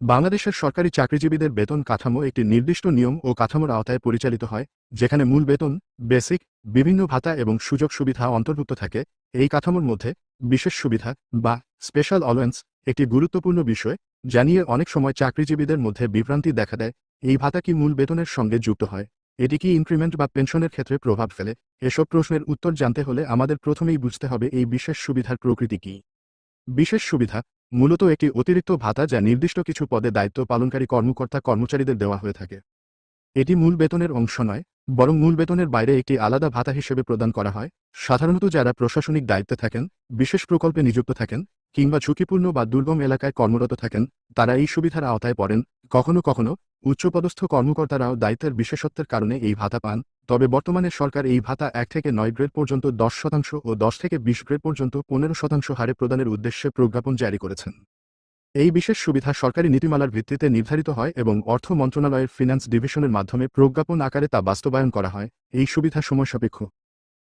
বাংলাদেশের সরকারি চাকরিজীবীদের বেতন কাঠামো একটি নির্দিষ্ট নিয়ম ও কাঠামোর আওতায় পরিচালিত হয়, যেখানে মূল বেতন, বেসিক, বিভিন্ন ভাতা এবং সুযোগ সুবিধা অন্তর্ভুক্ত থাকে। এই কাঠামোর মধ্যে বিশেষ সুবিধা বা স্পেশাল অলোয়েন্স একটি গুরুত্বপূর্ণ বিষয় জানিয়ে অনেক সময় চাকরিজীবীদের মধ্যে বিভ্রান্তি দেখা দেয়। এই ভাতা কি মূল বেতনের সঙ্গে যুক্ত হয়? এটি কি ইনক্রিমেন্ট বা পেনশনের ক্ষেত্রে প্রভাব ফেলে? এসব প্রশ্নের উত্তর জানতে হলে আমাদের প্রথমেই বুঝতে হবে এই বিশেষ সুবিধার প্রকৃতি কী। বিশেষ সুবিধা মূলত একটি অতিরিক্ত ভাতা যা নির্দিষ্ট কিছু পদে দায়িত্ব পালনকারী কর্মকর্তা কর্মচারীদের দেওয়া হয়ে থাকে। এটি মূল বেতনের অংশ নয়, বরং মূল বেতনের বাইরে একটি আলাদা ভাতা হিসেবে প্রদান করা হয়। সাধারণত যারা প্রশাসনিক দায়িত্বে থাকেন, বিশেষ প্রকল্পে নিযুক্ত থাকেন, কিংবা ঝুঁকিপূর্ণ বা দুর্গম এলাকায় কর্মরত থাকেন, তারা এই সুবিধার আওতায় পড়েন। কখনো কখনো উচ্চপদস্থ কর্মকর্তারাও দায়িত্বের বিশেষত্বের কারণে এই ভাতা পান, তবে বর্তমানে সরকার এই ভাতা এক থেকে নয় গ্রেড পর্যন্ত দশ শতাংশ ও দশ থেকে বিশ গ্রেড পর্যন্ত পনেরো শতাংশ হারে প্রদানের উদ্দেশ্যে প্রজ্ঞাপন জারি করেছেন। এই বিশেষ সুবিধা সরকারি নীতিমালার ভিত্তিতে নির্ধারিত হয় এবং অর্থ মন্ত্রণালয়ের ফিন্যান্স ডিভিশনের মাধ্যমে প্রজ্ঞাপন আকারে তা বাস্তবায়ন করা হয়। এই সুবিধা সময়সাপেক্ষ।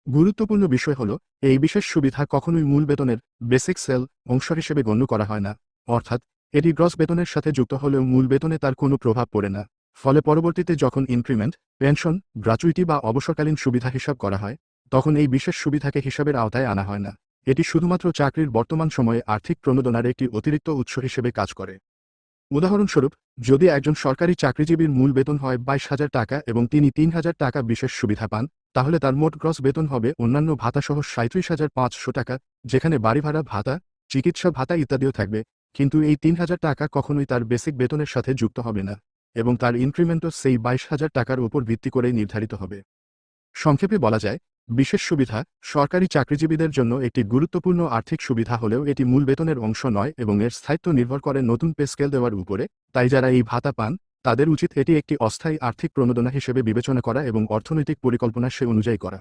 গুরুত্বপূর্ণ বিষয় হল, এই বিশেষ সুবিধা কখনোই মূল বেতনের, বেসিক সেল, অংশ হিসেবে গণ্য করা হয় না। অর্থাৎ এটি গ্রস বেতনের সাথে যুক্ত হলেও মূল বেতনে তার কোনো প্রভাব পড়ে না। ফলে পরবর্তীতে যখন ইনক্রিমেন্ট, পেনশন, গ্রাচুইটি বা অবসরকালীন সুবিধা হিসাব করা হয়, তখন এই বিশেষ সুবিধাকে হিসাবের আওতায় আনা হয় না। এটি শুধুমাত্র চাকরির বর্তমান সময়ে আর্থিক প্রণোদনার একটি অতিরিক্ত উৎস হিসেবে কাজ করে। উদাহরণস্বরূপ, যদি একজন সরকারি চাকরিজীবীর মূল বেতন হয় বাইশ হাজার টাকা এবং তিনি তিন হাজার টাকা বিশেষ সুবিধা পান, তাহলে তার মোট গ্রস বেতন হবে অন্যান্য ভাতাসহ সাঁত্রিশ হাজার পাঁচশো টাকা, যেখানে বাড়ি ভাড়া ভাতা, চিকিৎসা ভাতা ইত্যাদিও থাকবে। কিন্তু এই তিন হাজার টাকা কখনোই তার বেসিক বেতনের সাথে যুক্ত হবে না, এবং তার ইনক্রিমেন্টও সেই বাইশ হাজার টাকার উপর ভিত্তি করেই নির্ধারিত হবে। সংক্ষেপে বলা যায়, বিশেষ সুবিধা, সরকারি চাকরিজীবীদের জন্য একটি গুরুত্বপূর্ণ আর্থিক সুবিধা হলেও এটি মূল বেতনের অংশ নয় এবং এর স্থায়িত্ব নির্ভর করে নতুন পে স্কেল দেওয়ার উপরে, তাই যারা এই ভাতা পান, তাদের উচিত এটি একটি অস্থায়ী আর্থিক প্রণোদনা হিসেবে বিবেচনা করা এবং অর্থনৈতিক পরিকল্পনা সে অনুযায়ী করা।